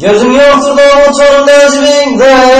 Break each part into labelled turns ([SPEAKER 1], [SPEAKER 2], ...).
[SPEAKER 1] Gözüm yoktur da unutur necminden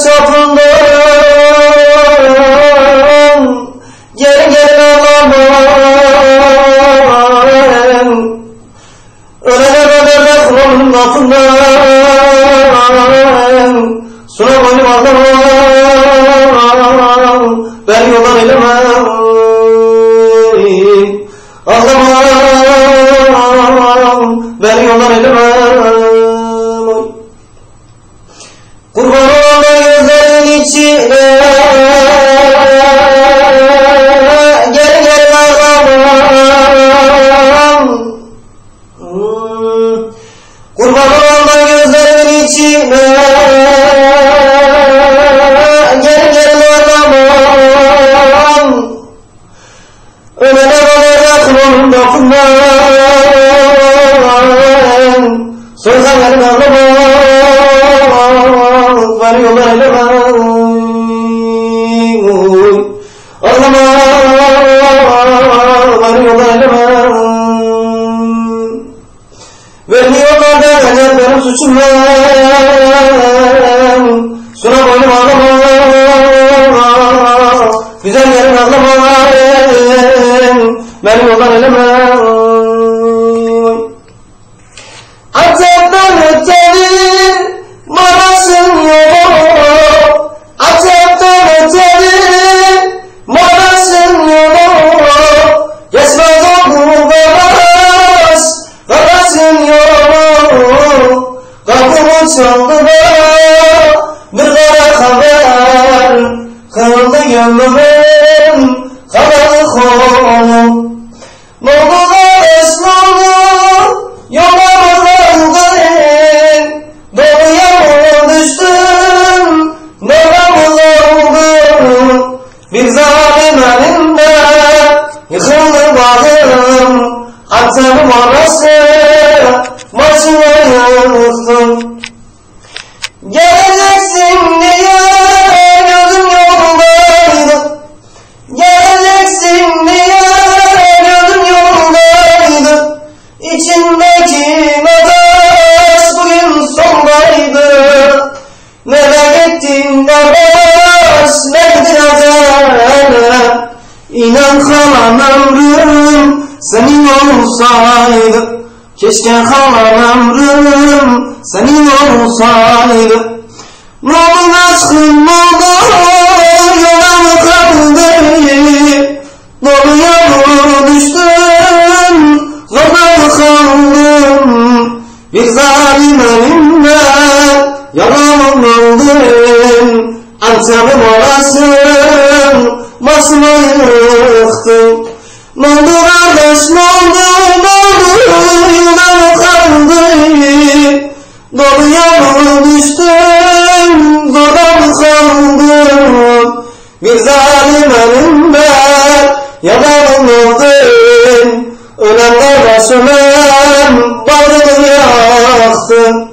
[SPEAKER 1] etrafımdan Geri ağlamam Ölene kadar da kulağımın altından. Suna boynum ağlamam Ben yoldan dokunmam Sözlerim ağlamam Beni yoldan elemem Ağlamam Beni yoldan elemem Beni yollarda eder benim suçum var. Suna boynum ağlamam Güzel yerim ağlamam Beni yoldan elemem Antep'ten ötenin Marasın yok. Antep'ten ötenin Marasın yok. Geçmez o kurbanas Karasın yok. Kapımı çaldı da Bir kara haber. Kırıldı gönlümün Başına yıktım Geleceksin diye Gözüm yoldaydı Geleceksin diye Gözüm yoldaydı İçindeki ateş bugün sondaydı. Nereye gittin kardeş Nedir acele İnan kalan ömrüm senin olsaydı Keşke kalan ömrüm senin olsaydı Ne olur aşkım ne olur yola mı kaldı Doluya mı düştün zorda mı kaldın Bir zalim elimle yalan oldun Antep'im olasın başıma yıktın Ne Yoluma düştüm, zulüm sandım Bir zalim önümde yalanım oldum Önemli Resulüm, bağrını yaktın